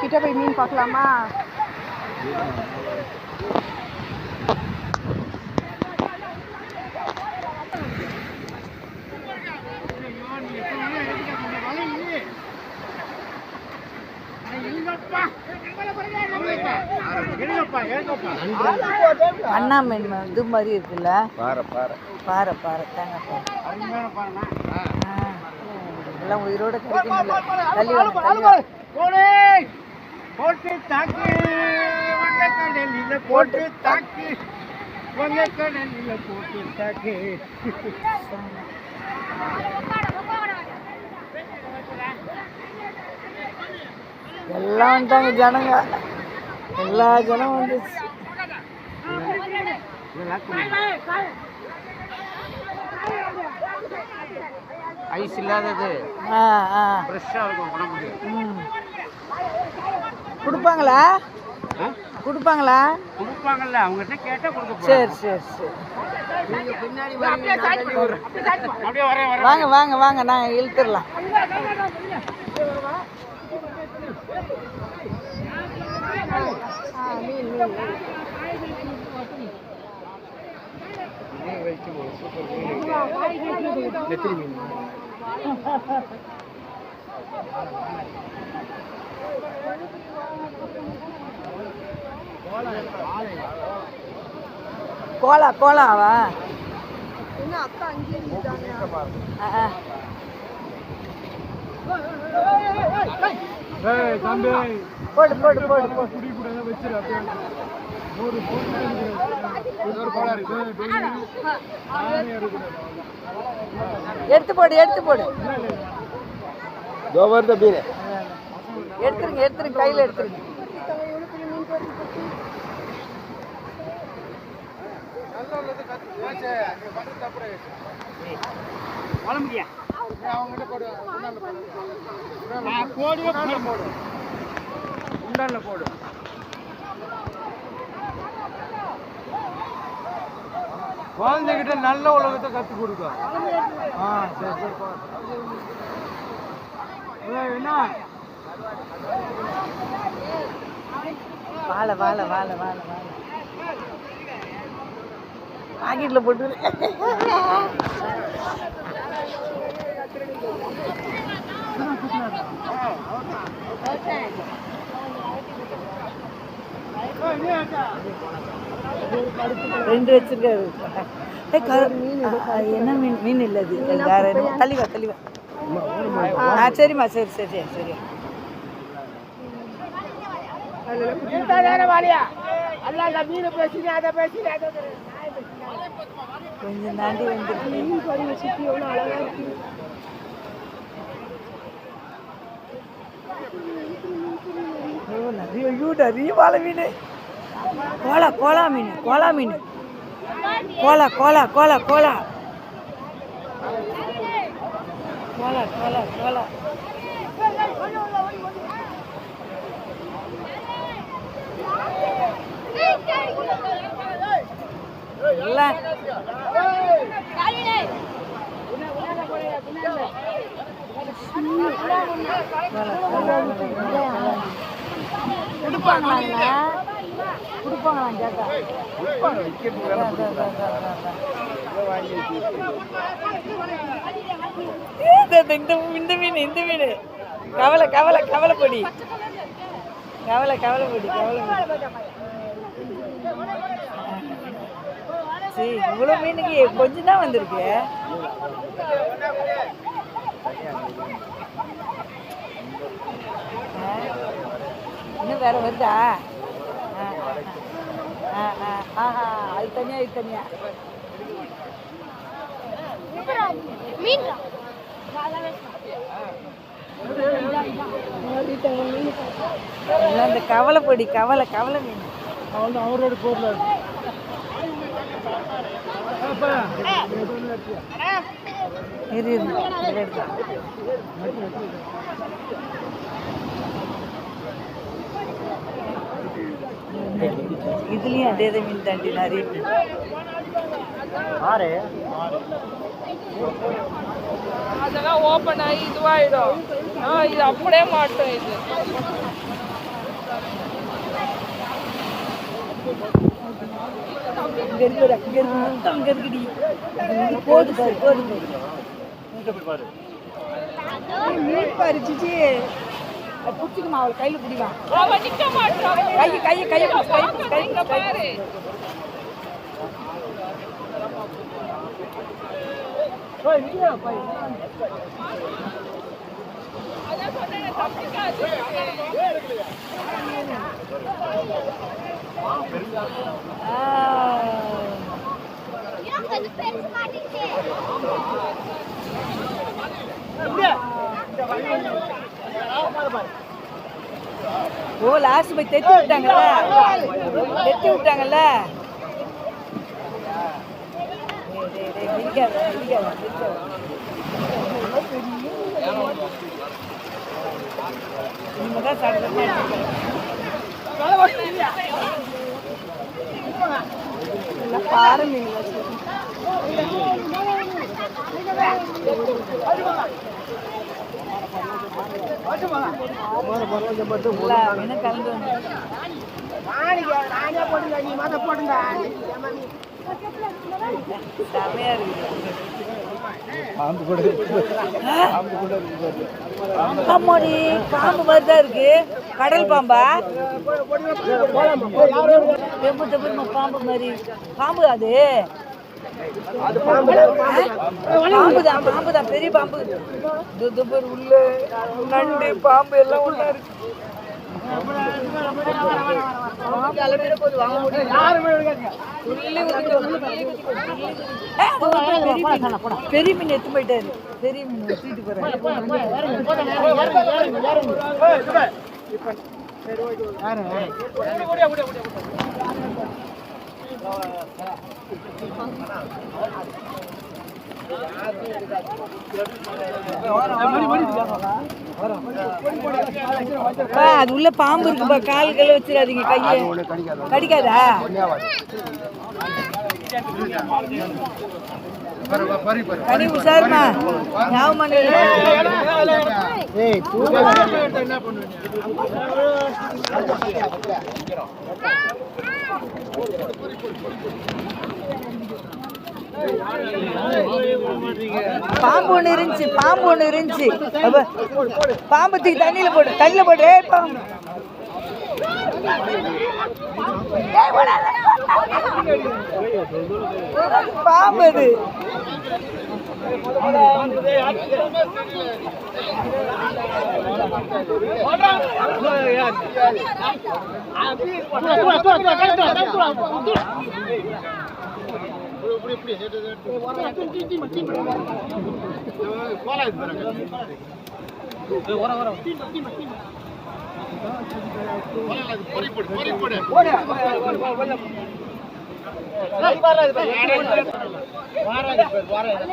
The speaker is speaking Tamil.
கிட்ட போய் மீன் பார்க்கலாமா அண்ணா மீன் இது மாதிரி இருக்குல்ல? பாறை பாறை. பாறை பாறை தாங்க பாறை. ஆ. எல்லாம் உயிரோட கிடைக்கும் தள்ளி தள்ளி வாங்க போட்டு தாக்கு வங்க கடலில போட்டு தாக்கு கடலில போட்டு தாக்கு. எல்லாம் வந்துட்டாங்க ஜனங்க. எல்லா ஜனம் வந்துச்சு. ஐஸ் இல்லாதது. ஃப்ரெஷ்ஷாக இருக்கும் உடம்புக்கு. கொடுப்பாங்களா? கொடுப்பாங்களா? கொடுப்பாங்கல்ல அவங்ககிட்ட கேட்டால் கொடுக்க சரி சரி சரி. அப்படியே வரேன் வரேன். வாங்க வாங்க வாங்க நாங்கள் இழுத்துடலாம். ஆ, ஆ. தம்பி. போடு போடு போடு போடு. குடி கூட வச்சிரு ஒரு எடுத்து போடு எடுத்து போடு. எடுத்துருங்க எடுத்துருங்க கையில் எடுத்துருங்க. கோடியே போடு குழந்தைகிட்ட நல்ல உலகத்தை கற்றுக் கொடுக்க. ஆ சரி சரி என்ன? வாழை வாழை வாழை வாழை வாழை. பாக்கெட்டில் போட்டு. ரெண்டு வச்சிருக்காரு. என்ன மீன் மீன் இல்லை அது? வேற என்ன தள்ளி வா தள்ளி வா ஆ சரிம்மா சரி சரி சரி சரி கொஞ்சம் தாண்டி வந்துருக்கு ஐயோ, நிறைய ஐயோ நிறைய வாழை மீன் கோலா கோலா மீன் கோலா மீன் கோலா கோலா கோலா கோலா கோலா கோலா கோலா கொடுப்பாங்களாங்க கொடுப்பாங்களாம் கேட்டா இந்த- இந்த இந்த மீன் இந்த மீன். கவலை கவலை கவலை பொடி கவலை கவலை பொடி கவலை சரி இவ்வளோ மீனுக்கு கொஞ்சம் தான் வந்திருக்கு. இன்னும் வேற வருதா? ஆ, ஆ, ஆ, ஆ, ஆஹா அது தனியா இது தனியா. எல்லாம் இந்த கவலை பொடி கவலை கவலை மீன். அவரோட பொருள் இதுலயும் அதே தான் மீன் தாண்டி நிறைய ஆறு. அதெல்லாம் ஓப்பன் ஆகி இதுவாயிடும். ஆ இது அப்படியே மாட்டோம் இது. இங்க இருக்குடா, இங்க இருக்கு, அங்க இருக்குடி. போது பாரு, போது பாரு. மீன் பாரு, சிச்சி. புடிச்சுக்குமா, அவள் கையில பிடிவான் கையை, கையை, கையை ஓ லாஸ்ட் போய் தெத்தி விட்டாங்கல்ல தெத்தி விட்டாங்கல்ல இனிமேதான் சடலமா பாறை மீன்களா இருக்கு. போட்டுங்க பாம்பு கூட பாம்பு கூட இருக்கு. ஆமாடி பாம்பு மாதிரி தான் இருக்கு கடல் பாம்பா? தெம்பு தெம்புமா பாம்பு மாதிரி. பாம்பு அது? பாம்பு தான் பாம்பு. தான் பெரிய பாம்பு உள்ள நண்டு பாம்பு எல்லாம் ஒண்ணா இருக்கு. பெரிய மீன். பெரிய எடுத்து போயிட்டாரு பெரிய மீன் தூக்கிட்டு போறேன் பா, அது உள்ள பாம்பு இருக்குப்பா கால் கல்ல வச்சிடாதீங்க கையை. கடிக்காதா? பறி கனி உஷாருமா? ஞாபகம் என்ன பண்ணுவீங்க? பாம்பு ஒன்று இருந்துச்சு பாம்பு ஒன்று இருந்துச்சு. பாம்பு தூக்கி தண்ணியில் போடு தண்ணியில் போடு ஏ பாம்பு. பாம்பது பாம்பு அது. வாராது